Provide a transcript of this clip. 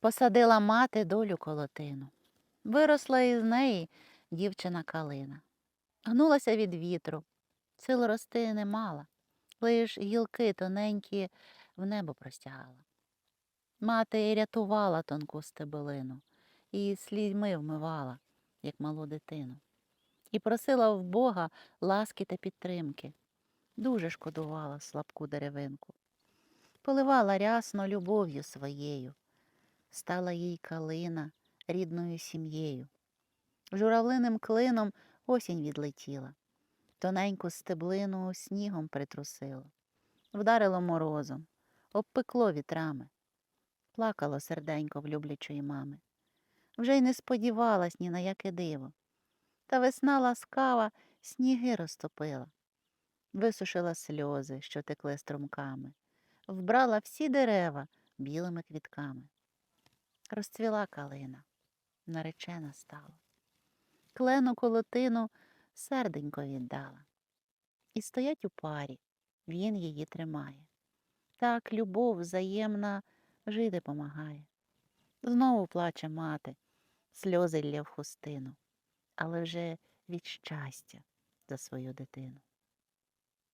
Посадила мати долю колотину. Виросла із неї дівчина калина. Гнулася від вітру, сил рости не мала, лиш гілки тоненькі в небо простягала. Мати рятувала тонку стебелину і слізьми вмивала, як малу дитину, і просила в Бога ласки та підтримки. Дуже шкодувала слабку деревинку, поливала рясно любов'ю своєю, стала їй калина рідною сім'єю. Журавлиним клином осінь відлетіла, тоненьку стеблину снігом притрусило, вдарило морозом, обпекло вітрами, плакало серденько в люблячої мами. Вже й не сподівалась ні на яке диво. Та весна ласкава сніги розтопила, висушила сльози, що текли струмками, вбрала всі дерева білими квітками. Розцвіла калина, наречена стала. Клену колотину серденько віддала. І стоять у парі, він її тримає. Так любов взаємна жити помагає. Знову плаче мати, сльози лє в хустину, але вже від щастя за свою дитину.